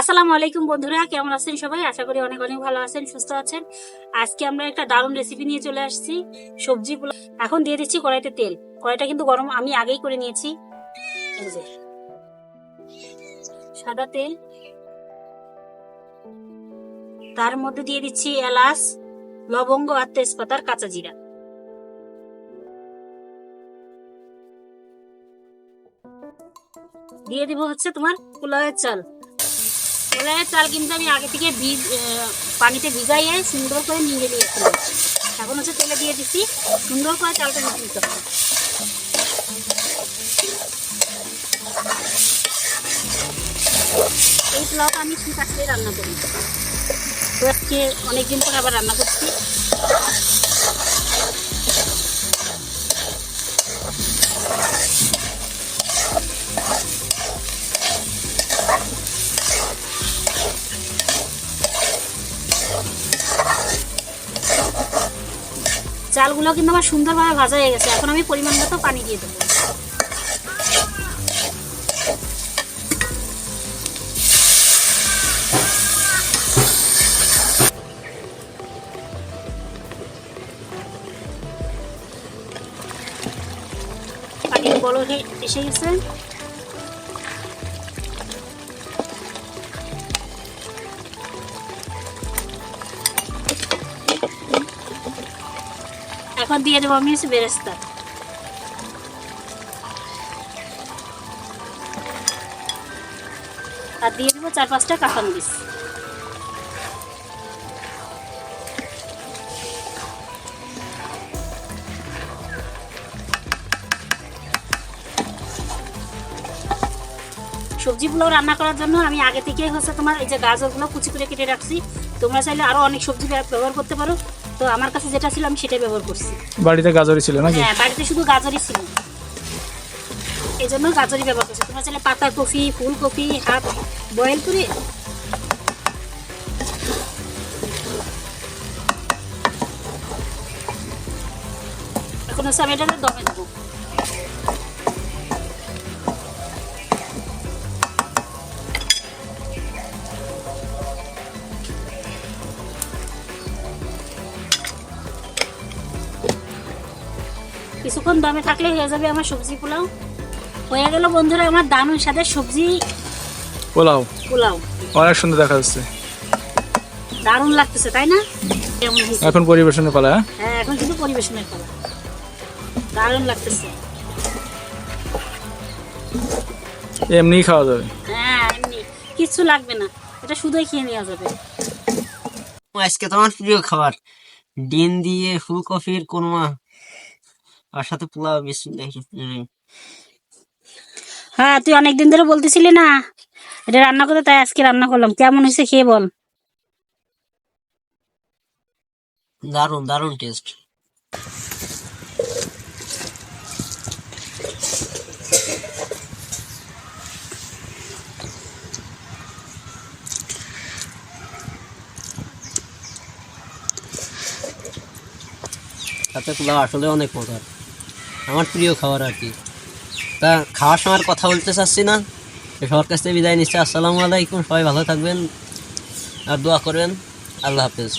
আসসালামু আলাইকুম বন্ধুরা, কেমন আছেন সবাই? আশা করি অনেক অনেক ভালো আছেন, সুস্থ আছেন। আজকে আমরা একটা দারুণ রেসিপি নিয়ে চলে আসছি সবজি এখন দিয়ে দিচ্ছি কড়াইতে তেল। কড়াইটা কিন্তু গরম, আমি আগেই করে নিয়েছি। সাদা তেল। তার মধ্যে দিয়ে দিচ্ছি এলাচ, লবঙ্গ আর তেজপাতার কাঁচা জিরা। দিয়ে দিব হচ্ছে তোমার পোলাওয়ের চাল। পোলাওয়ের চাল কিন্তু আমি আগে থেকে ভিজ পানিতে ভিজাইয়ে সুন্দর করে নিয়ে নিয়েছিলাম এখন হচ্ছে তেলে দিয়ে দিচ্ছি, সুন্দর করে চালটা ভেজে নিতে হবে। এই পোলাওটা আমি ঠিক আসলে রান্না করি। অনেকদিন পরে আবার রান্না করছি। চালগুলো কিন্তু আমার সুন্দরভাবে ভাজা হয়ে গেছে। এখন আমি পরিমাণ মতো পানি দিয়ে দেবো। পানির বলক এসে গেছে। এখন দিয়ে দেবো আমি বেরেস্তা। আর দিয়ে দেবো চার পাঁচটা কাঁচামরিচ সবজিগুলো রান্না করার জন্য আমি আগে থেকে হচ্ছে তোমার এই যে গাজরগুলো কুচি করে কেটে রাখছি। তোমরা চাইলে আরও অনেক সবজি ব্যবহার করতে পারো। তো আমার কাছে যেটা ছিল আমি সেটাই ব্যবহার করছি। বাড়িতে গাজরই ছিল নাকি? হ্যাঁ বাড়িতে শুধু গাজরই ছিল। এই জন্য গাজরই ব্যবহার করছি। তোমরা চাইলে পাতা কপি ফুলকপি হাফ বয়েল করে এখন হচ্ছে আমি এটাকে দমে দেবো। কিছুক্ষণ দমে থাকলে হয়ে যাবে আমার সবজি পোলাও। হয়ে গেল বন্ধুরা আমার দানুর সাথে সবজি পোলাও। পোলাও। অনেক সুন্দর দেখা যাচ্ছে। দারুণ লাগতেছে তাই না? এখন পরিবেশনের পালা হ্যাঁ? হ্যাঁ এখন কিন্তু পরিবেশনের পালা। দারুণ লাগতেছে। এমনি খাওয়া যাবে। হ্যাঁ এমনি। কিচ্ছু লাগবে না। এটা শুধুই খেয়ে নেওয়া যাবে। আজকে তোমার প্রিয় খাবার। ডিম দিয়ে ফুলকপির কোরমা। আর সাথে পোলাও হ্যাঁ তুই অনেকদিন ধরে বলতেছিলি না। এটা রান্না করতে তাই আজকে রান্না করলাম। কেমন হয়েছে খেয়ে বল। দারুণ দারুণ টেস্ট সাথে পোলাও আসলে অনেক মজার। আমার প্রিয় খাবার আর কি। তা খাওয়ার সময় কথা বলতে চাচ্ছি না। সবার কাছ থেকে বিদায় নিচ্ছি। আসসালামু আলাইকুম। সবাই ভালো থাকবেন আর দোয়া করবেন। আল্লাহ হাফেজ।